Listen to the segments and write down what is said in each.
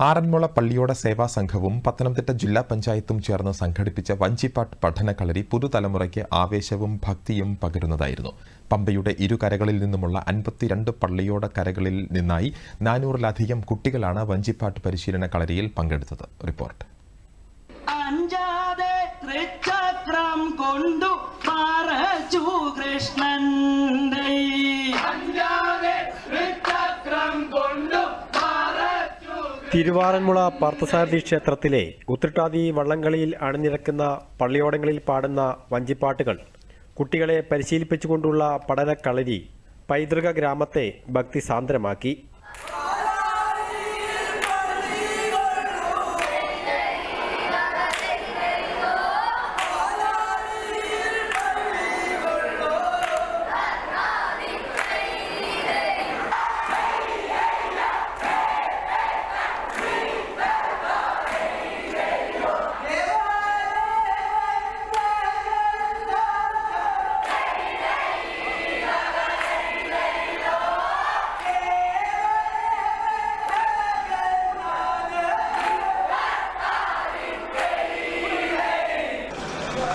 ആറന്മുള പള്ളിയോട സേവാ സംഘവും പത്തനംതിട്ട ജില്ലാ പഞ്ചായത്തും ചേർന്ന് സംഘടിപ്പിച്ച വഞ്ചിപ്പാട്ട് പഠനകളരി പുതുതലമുറയ്ക്ക് ആവേശവും ഭക്തിയും പകരുന്നതായിരുന്നു. പമ്പയുടെ ഇരുകരകളിൽ നിന്നുമുള്ള അൻപത്തിരണ്ട് പള്ളിയോട കരകളിൽ നിന്നായി നാനൂറിലധികം കുട്ടികളാണ് വഞ്ചിപ്പാട്ട് പരിശീലന കളരിയിൽ പങ്കെടുത്തത്. റിപ്പോർട്ട്. കൊണ്ടു കൃഷ്ണന്റെ തിരുവാറന്മുള പാർത്ഥസാരഥി ക്ഷേത്രത്തിലെ ഉത്രട്ടാതി വള്ളംകളിയിൽ അണിനിരക്കുന്ന പള്ളിയോടങ്ങളിൽ പാടുന്ന വഞ്ചിപ്പാട്ടുകൾ കുട്ടികളെ പരിശീലിപ്പിച്ചുകൊണ്ടുള്ള പഠനക്കളരി പൈതൃക ഗ്രാമത്തെ ഭക്തിസാന്ദ്രമാക്കി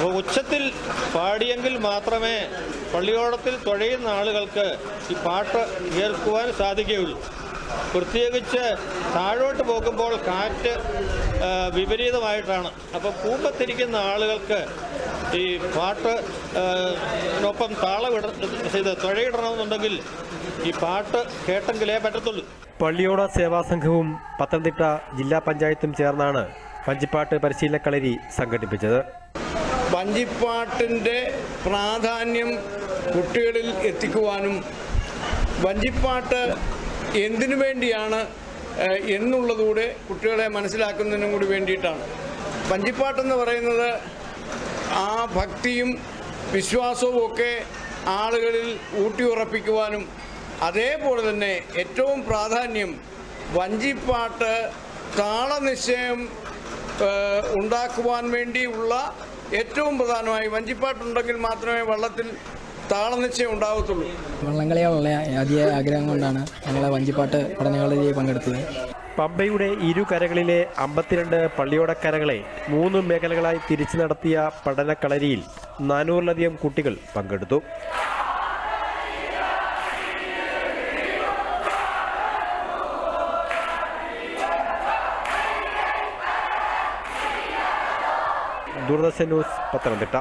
അപ്പോൾ ഉച്ചത്തിൽ പാടിയെങ്കിൽ മാത്രമേ പള്ളിയോടത്തിൽ തുഴയുന്ന ആളുകൾക്ക് ഈ പാട്ട് കേൾക്കുവാൻ സാധിക്കുകയുള്ളൂ. പ്രത്യേകിച്ച് താഴോട്ട് പോകുമ്പോൾ കാറ്റ് വിപരീതമായിട്ടാണ്. അപ്പോൾ കൂപ്പത്തിരിക്കുന്ന ആളുകൾക്ക് ഈ പാട്ട് ഒപ്പം താള താളമിട ചെയ്ത് തുഴയിടണമെന്നുണ്ടെങ്കിൽ ഈ പാട്ട് കേട്ടെങ്കിലേ പറ്റത്തുള്ളൂ. പള്ളിയോട സേവാ സംഘവും പത്തനംതിട്ട ജില്ലാ പഞ്ചായത്തും ചേർന്നാണ് വഞ്ചിപ്പാട്ട് പരിശീലനക്കളരി സംഘടിപ്പിച്ചത്. വഞ്ചിപ്പാട്ടിന്റെ പ്രാധാന്യം കുട്ടികളിൽ എത്തിക്കുവാനും വഞ്ചിപ്പാട്ട് എന്തിനു വേണ്ടിയാണ് എന്നുള്ളതുകൂടെ കുട്ടികളെ മനസ്സിലാക്കുന്നതിനും കൂടി വേണ്ടിയിട്ടാണ്. വഞ്ചിപ്പാട്ടെന്ന് പറയുന്നത് ആ ഭക്തിയും വിശ്വാസവും ഒക്കെ ആളുകളിൽ ഊട്ടിയുറപ്പിക്കുവാനും അതേപോലെ തന്നെ ഏറ്റവും പ്രാധാന്യം വഞ്ചിപ്പാട്ട് താളനിശ്ചയം ഉണ്ടാക്കുവാൻ വേണ്ടിയുള്ള ഏറ്റവും പ്രധാനമായി വഞ്ചിപ്പാട്ടുണ്ടെങ്കിൽ മാത്രമേ വള്ളത്തിൽ താളനിശ്ചയം ഉണ്ടാകത്തുള്ളൂ വള്ളംകളിയുള്ള ആദ്യ ആഗ്രഹം കൊണ്ടാണ് ഞങ്ങൾ വഞ്ചിപ്പാട്ട് പഠനകളിൽ പങ്കെടുത്തത്. പമ്പയുടെ ഇരുകരകളിലെ അമ്പത്തിരണ്ട് പള്ളിയോടക്കരകളെ മൂന്ന് മേഖലകളായി തിരിച്ചു നടത്തിയ പഠനക്കളരിയിൽ നാനൂറിലധികം കുട്ടികൾ പങ്കെടുത്തു. ദൂരദർശൻ ന്യൂസ് പത്തനംതിട്ട.